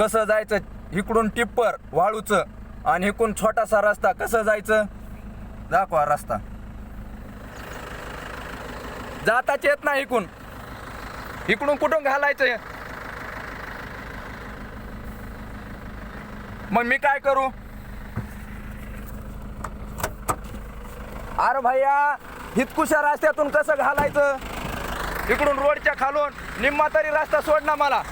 कसं जायचं? इकडून टिप्पर वाळूचं आणि इकडून छोटासा रस्ता कसं जायचं? दाखवा रस्ता. जाताच येत नाही इकडून. इकडून कुठून घालायचं? मग मी काय करू? अरे भैया हितकुशा रस्त्यातून कसं घालायचं? इकडून रोडच्या खालून निम्मा तरी रस्ता सोड ना मला.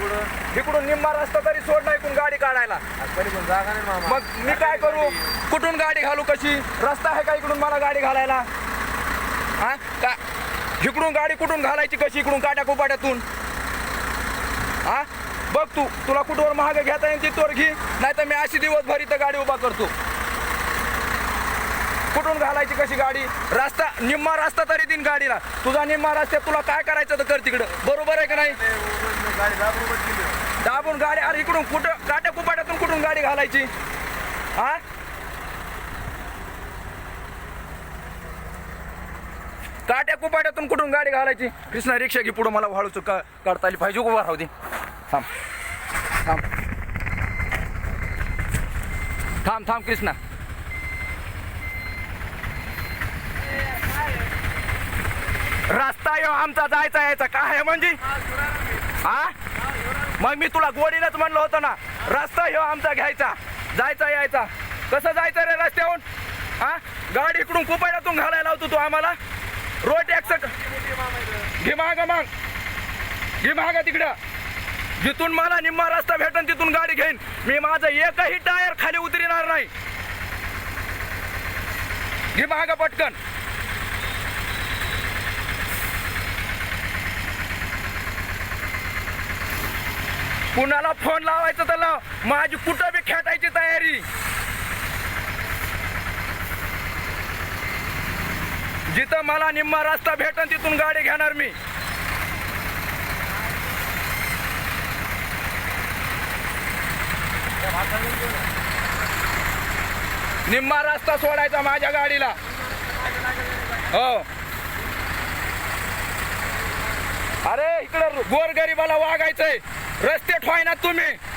इकडून निम्मा रस्ता तरी सोड ना इकडून गाडी काढायला. तरी पण जागा नाही मामा. मग मी काय करू? कुठून गाडी घालू कशी? रस्ता आहे का इकडून मला गाडी घालायला? हा? का इकडून गाडी कुठून घालायची कशी इकडून काट्या कुपाट्यातून? हा? बघ तू तुला कुठवर महाग घेता येईल तिथवर घे नाही तर मी अशी दिवसभर इथं गाडी उभा करतो. कुठून घालायची कशी गाडी? रस्ता निम्मा रस्ता तरी दिन गाडीला. तुझा निम्मा रस्त्यात तुला काय करायचं तर कर तिकडं. बरोबर आहे का नाही दाबून गाडी अरे इकडून कुठं काट्या कुपाट्यातून कुठून गाडी घालायची? हा? काट्या कुपाट्यातून कुठून गाडी घालायची? कृष्णा रिक्षा घे पुढं मला वाळूच का काढता आली पाहिजे उभा राहू दे. थांब. थांब. थांब थांब कृष्णा. रस्ता यो आमचा जायचा यायचा. काय म्हणजे? हा? मग मी तुला गोडीनच म्हणलं होतं ना रस्ता ह्यो आमचा घ्यायचा. जायचा यायचा. कसं जायचं रे रस्त्याहून हा? गाडी इकडून कुपाड्यातून घालायला लावतो तू आम्हाला. रोड टॅक्स घे माग मग. घे माग तिकडं. जिथून मला निम्मा रस्ता भेटन तिथून गाडी घेईन. मी माझं एकही टायर खाली उतरणार नाही. घे माग पटकन. कुणाला फोन लावायचा तर लाव. माझी कुठं बी खेटायची तयारी? जिथं मला निम्मा रस्ता भेटन तिथून गाडी घेणार मी. निम्मा रस्ता सोडायचा माझ्या गाडीला. हो. अरे इकडं गोरगरीबाला वागायचंय. रस्ते ठोय ना तुम्ही.